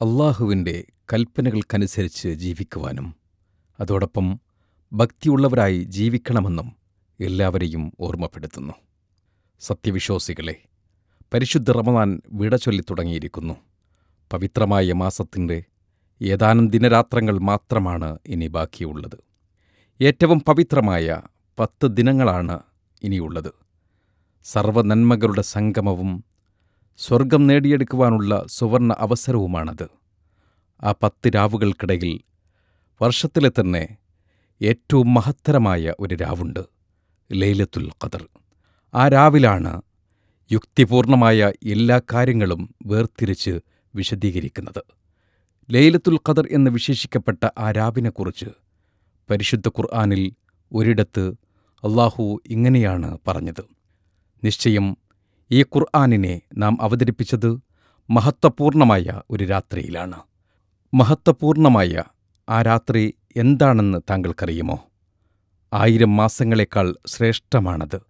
അള്ളാഹുവിന്റെ കൽപ്പനകൾക്കനുസരിച്ച് ജീവിക്കുവാനും അതോടൊപ്പം ഭക്തിയുള്ളവരായി ജീവിക്കണമെന്നും എല്ലാവരെയും ഓർമ്മപ്പെടുത്തുന്നു. സത്യവിശ്വാസികളെ പരിശുദ്ധ റമദാൻ വിട ചൊല്ലിത്തുടങ്ങിയിരിക്കുന്നു പവിത്രമായ മാസത്തിന്റെ ഏതാനും ദിനരാത്രങ്ങൾ മാത്രമാണ് ഇനി ബാക്കിയുള്ളത്. ഏറ്റവും പവിത്രമായ പത്ത് ദിനങ്ങളാണ് ഇനിയുള്ളത്. സർവനന്മകളുടെ സംഗമവും സ്വർഗം നേടിയെടുക്കുവാനുള്ള സുവർണ അവസരവുമാണത്. ആ പത്ത് രാവുകൾക്കിടയിൽ വർഷത്തിലെ തന്നെ ഏറ്റവും മഹത്തരമായ ഒരു രാവുണ്ട് ലൈലത്തുൽ ഖദർ. ആ രാവിലാണ് യുക്തിപൂർണമായ എല്ലാ കാര്യങ്ങളും വേർതിരിച്ച് വിശദീകരിക്കുന്നത്. ലൈലത്തുൽ ഖദർ എന്ന് വിശേഷിക്കപ്പെട്ട ആ രാവിനെക്കുറിച്ച് പരിശുദ്ധ ഖുർആാനിൽ ഒരിടത്ത് അള്ളാഹു ഇങ്ങനെയാണ് പറഞ്ഞത്. നിശ്ചയം ഈ ഖുർആാനിനെ നാം അവതരിപ്പിച്ചത് മഹത്വപൂർണമായ ഒരു രാത്രിയിലാണ്. മഹത്വപൂർണമായ ആ രാത്രി എന്താണെന്ന് താങ്കൾക്കറിയുമോ? ആയിരം മാസങ്ങളെക്കാൾ ശ്രേഷ്ഠമാണത്.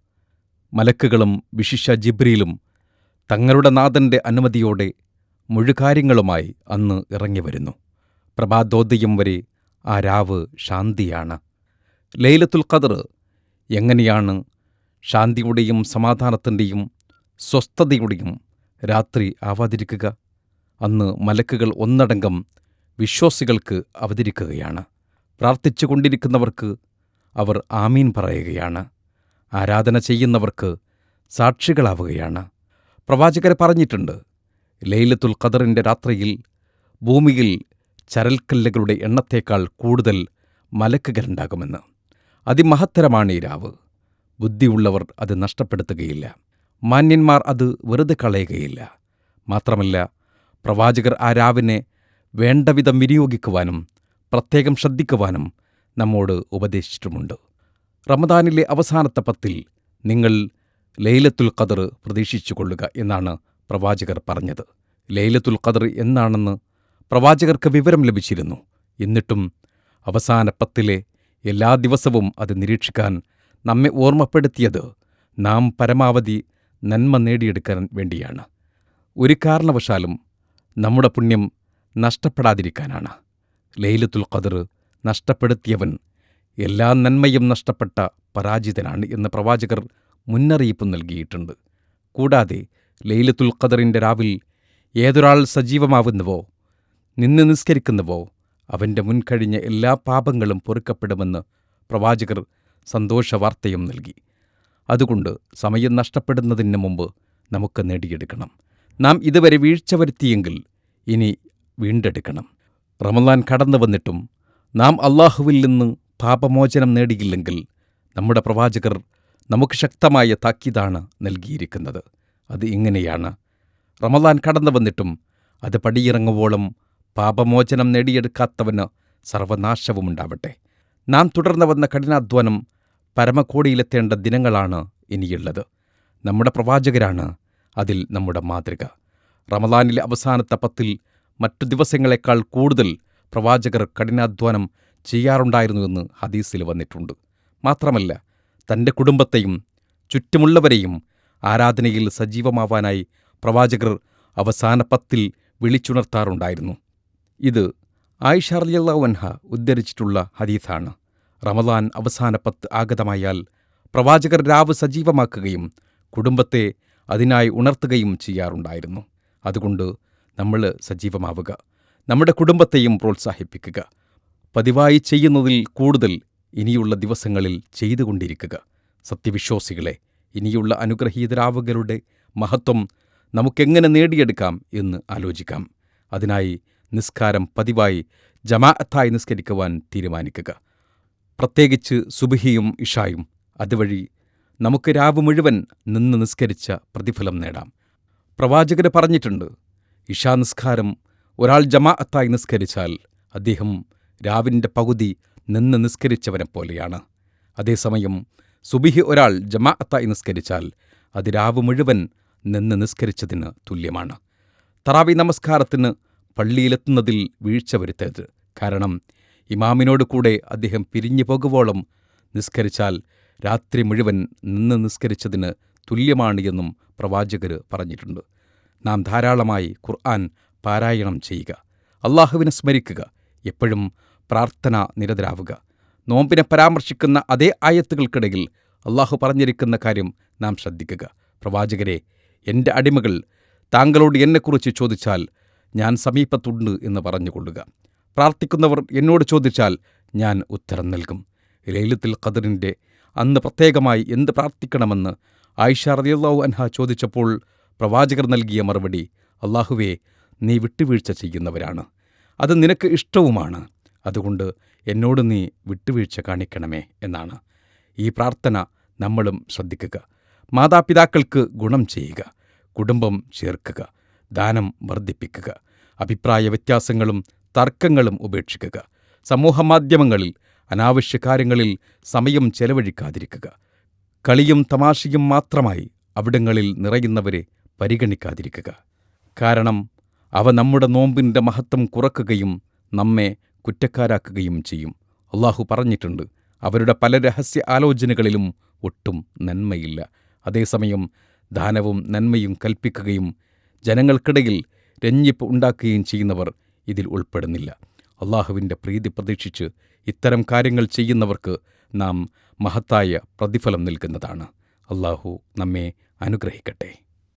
മലക്കുകളും വിശിഷ ജിബ്രിയിലും തങ്ങളുടെ നാഥന്റെ അനുമതിയോടെ മുഴുകാര്യങ്ങളുമായി അന്ന് ഇറങ്ങിവരുന്നു. പ്രഭാതോദയം വരെ ആ രാവ് ശാന്തിയാണ്. ലൈലത്തുൽ ഖദർ എങ്ങനെയാണ് ശാന്തിയുടെയും സമാധാനത്തിന്റെയും സ്വസ്ഥതയുടെയും രാത്രി ആവാതിരിക്കുക. അന്ന് മലക്കുകൾ ഒന്നടങ്കം വിശ്വാസികൾക്ക് അവതരിക്കുകയാണ്. പ്രാർത്ഥിച്ചുകൊണ്ടിരിക്കുന്നവർക്ക് അവർ ആമീൻ പറയുകയാണ്. ആരാധന ചെയ്യുന്നവർക്ക് സാക്ഷികളാവുകയാണ്. പ്രവാചകരെ പറഞ്ഞിട്ടുണ്ട് ലൈലത്തുൽ ഖദറിന്റെ രാത്രിയിൽ ഭൂമിയിൽ ചരൽക്കല്ലുകളുടെ എണ്ണത്തേക്കാൾ കൂടുതൽ മലക്കുകളുണ്ടാകുമെന്ന്. അതിമഹത്തരമാണ് ഈ രാവ്. ബുദ്ധിയുള്ളവർ അത് നഷ്ടപ്പെടുത്തുകയില്ല. മാന്യന്മാർ അത് വെറുതെ കളയുകയില്ല. മാത്രമല്ല പ്രവാചകർ ആ രാവിനെ വേണ്ടവിധം വിനിയോഗിക്കുവാനും പ്രത്യേകം ശ്രദ്ധിക്കുവാനും നമ്മോട് ഉപദേശിച്ചിട്ടുമുണ്ട്. റമദാനിലെ അവസാനത്തെ പത്തിൽ നിങ്ങൾ ലൈലത്തുൽ ഖദർ പ്രതീക്ഷിച്ചു കൊള്ളുക എന്നാണ് പ്രവാചകർ പറഞ്ഞത്. ലൈലത്തുൽ ഖദർ എന്നാണെന്ന് പ്രവാചകർക്ക് വിവരം ലഭിച്ചിരുന്നു. എന്നിട്ടും അവസാന പത്തിലെ എല്ലാ ദിവസവും അത് നിരീക്ഷിക്കാൻ നമ്മെ ഓർമ്മപ്പെടുത്തിയത് നാം പരമാവധി നന്മ നേടിയെടുക്കാൻ വേണ്ടിയാണ്. ഒരു കാരണവശാലും നമ്മുടെ പുണ്യം നഷ്ടപ്പെടാതിരിക്കാനാണ്. ലൈലത്തുൽ ഖദർ നഷ്ടപ്പെടുത്തിയവൻ എല്ലാ നന്മയും നഷ്ടപ്പെട്ട പരാജിതനാണ് എന്ന് പ്രവാചകർ മുന്നറിയിപ്പ് നൽകിയിട്ടുണ്ട്. കൂടാതെ ലൈലത്തുൽ ഖദറിന്റെ രാവിൽ ഏതൊരാൾ സജീവമാവുന്നുവോ നിന്ന് നിസ്കരിക്കുന്നുവോ അവന്റെ മുൻകഴിഞ്ഞ എല്ലാ പാപങ്ങളും പൊറുക്കപ്പെടുമെന്ന് പ്രവാചകർ സന്തോഷവാർത്തയും നൽകി. അതുകൊണ്ട് സമയം നഷ്ടപ്പെടുന്നതിന് മുമ്പ് നമുക്ക് നേടിയെടുക്കണം. നാം ഇതുവരെ വീഴ്ച വരുത്തിയെങ്കിൽ ഇനി വീണ്ടെടുക്കണം. റമദാൻ കടന്നു വന്നിട്ടും നാം അള്ളാഹുവിൽ നിന്ന് പാപമോചനം നേടിയില്ലെങ്കിൽ നമ്മുടെ പ്രവാചകർ നമുക്ക് ശക്തമായ താക്കീതാണ് നൽകിയിരിക്കുന്നത്. അത് ഇങ്ങനെയാണ്. റമദാൻ കടന്നു വന്നിട്ടും അത് പടിയിറങ്ങുവോളം പാപമോചനം നേടിയെടുക്കാത്തവന് സർവനാശവുമുണ്ടാവട്ടെ. നാം തുടർന്നു വന്ന കഠിനാധ്വാനം പരമകോടിയിലെത്തേണ്ട ദിനങ്ങളാണ് ഇനിയുള്ളത്. നമ്മുടെ പ്രവാചകരാണ് അതിൽ നമ്മുടെ മാതൃക. റമദാനിലെ അവസാനത്തെ പത്തിൽ മറ്റു ദിവസങ്ങളെക്കാൾ കൂടുതൽ പ്രവാചകർ കഠിനാധ്വാനം ചെയ്യാറുണ്ടായിരുന്നുവെന്ന് ഹദീസിൽ വന്നിട്ടുണ്ട്. മാത്രമല്ല തന്റെ കുടുംബത്തെയും ചുറ്റുമുള്ളവരെയും ആരാധനയിൽ സജീവമാവാനായി പ്രവാചകർ അവസാന പത്തിൽ വിളിച്ചുണർത്താറുണ്ടായിരുന്നു. ഇത് ആയിഷ വൻഹ ഉദ്ധരിച്ചിട്ടുള്ള ഹദീസാണ്. റമദാൻ അവസാന പത്ത് ആഗതമായാൽ പ്രവാചകർ രാവ് സജീവമാക്കുകയും കുടുംബത്തെ അതിനായി ഉണർത്തുകയും ചെയ്യാറുണ്ടായിരുന്നു. അതുകൊണ്ട് നമ്മൾ സജീവമാവുക നമ്മുടെ കുടുംബത്തെയും പ്രോത്സാഹിപ്പിക്കുക പതിവായി ചെയ്യുന്നതിൽ കൂടുതൽ ഇനിയുള്ള ദിവസങ്ങളിൽ ചെയ്തുകൊണ്ടിരിക്കുക. സത്യവിശ്വാസികളെ ഇനിയുള്ള അനുഗ്രഹീതരാവുകളുടെ മഹത്വം നമുക്കെങ്ങനെ നേടിയെടുക്കാം എന്ന് ആലോചിക്കാം. അതിനായി നിസ്കാരം പതിവായി ജമാഅത്തായി നിസ്കരിക്കുവാൻ തീരുമാനിക്കുക. പ്രത്യേകിച്ച് സുബഹിയും ഇഷായും. അതുവഴി നമുക്ക് രാവ് മുഴുവൻ നിന്ന് നിസ്കരിച്ച പ്രതിഫലം നേടാം. പ്രവാചകര് പറഞ്ഞിട്ടുണ്ട് ഇഷാ നിസ്കാരം ഒരാൾ ജമാഅത്തായി നിസ്കരിച്ചാൽ അദ്ദേഹം രാവിന്റെ പകുതി നിന്ന് നിസ്കരിച്ചവനെ പോലെയാണ്. അതേസമയം സുബിഹി ഒരാൾ ജമാഅത്തായി നിസ്കരിച്ചാൽ അത് രാവ് മുഴുവൻ നിന്ന് നിസ്കരിച്ചതിന് തുല്യമാണ്. തറാവി നമസ്കാരത്തിന് പള്ളിയിലെത്തുന്നതിൽ വീഴ്ച വരുത്തരുത്. കാരണം ഇമാമിനോട് കൂടെ അദ്ദേഹം പിരിഞ്ഞു പോകുവോളം നിസ്കരിച്ചാൽ രാത്രി മുഴുവൻ നിന്ന് നിസ്കരിച്ചതിന് തുല്യമാണ് എന്നും പ്രവാചകർ പറഞ്ഞിട്ടുണ്ട്. നാം ധാരാളമായി ഖുർആൻ പാരായണം ചെയ്യുക. അള്ളാഹുവിനെ സ്മരിക്കുക. എപ്പോഴും പ്രാർത്ഥന നിരതരാവുക. നോമ്പിനെ പരാമർശിക്കുന്ന അതേ ആയത്തുകൾക്കിടയിൽ അള്ളാഹു പറഞ്ഞിരിക്കുന്ന കാര്യം നാം ശ്രദ്ധിക്കുക. പ്രവാചകരെ എന്റെ അടിമകൾ താങ്കളോട് എന്നെക്കുറിച്ച് ചോദിച്ചാൽ ഞാൻ സമീപത്തുണ്ട് എന്ന് പറഞ്ഞുകൊള്ളുക. പ്രാർത്ഥിക്കുന്നവർ എന്നോട് ചോദിച്ചാൽ ഞാൻ ഉത്തരം നൽകും. ലൈലത്തിൽ ഖദറിന്റെ അന്ന് പ്രത്യേകമായി എന്ത് പ്രാർത്ഥിക്കണമെന്ന്? ആയിഷ റളിയല്ലാഹു അൻഹ ചോദിച്ചപ്പോൾ പ്രവാചകർ നൽകിയ മറുപടി അള്ളാഹുവേ നീ വിട്ടുവീഴ്ച ചെയ്യുന്നവരാണ്. അത് നിനക്ക് ഇഷ്ടവുമാണ്. അതുകൊണ്ട് എന്നോട് നീ വിട്ടുവീഴ്ച കാണിക്കണമേ എന്നാണ്. ഈ പ്രാർത്ഥന നമ്മളും ശ്രദ്ധിക്കുക. മാതാപിതാക്കൾക്ക് ഗുണം ചെയ്യുക. കുടുംബം ചേർക്കുക. ദാനം വർദ്ധിപ്പിക്കുക. അഭിപ്രായ വ്യത്യാസങ്ങളും തർക്കങ്ങളും ഉപേക്ഷിക്കുക. സമൂഹമാധ്യമങ്ങളിൽ അനാവശ്യ കാര്യങ്ങളിൽ സമയം ചെലവഴിക്കാതിരിക്കുക. കളിയും തമാശയും മാത്രമായി അവിടങ്ങളിൽ നിറയുന്നവരെ പരിഗണിക്കാതിരിക്കുക. കാരണം അവ നമ്മുടെ നോമ്പിന്റെ മഹത്വം കുറക്കുകയും നമ്മെ കുറ്റക്കാരാക്കുകയും ചെയ്യും. അള്ളാഹു പറഞ്ഞിട്ടുണ്ട് അവരുടെ പല രഹസ്യ ആലോചനകളിലും ഒട്ടും നന്മയില്ല. അതേസമയം ദാനവും നന്മയും കൽപ്പിക്കുകയും ജനങ്ങൾക്കിടയിൽ രഞ്ഞിപ്പ് ഉണ്ടാക്കുകയും ചെയ്യുന്നവർ ഇതിൽ ഉൾപ്പെടുന്നില്ല. അള്ളാഹുവിന്റെ പ്രീതി പ്രതീക്ഷിച്ച് ഇത്തരം കാര്യങ്ങൾ ചെയ്യുന്നവർക്ക് നാം മഹത്തായ പ്രതിഫലം നൽകുന്നതാണ്. അള്ളാഹു നമ്മെ അനുഗ്രഹിക്കട്ടെ.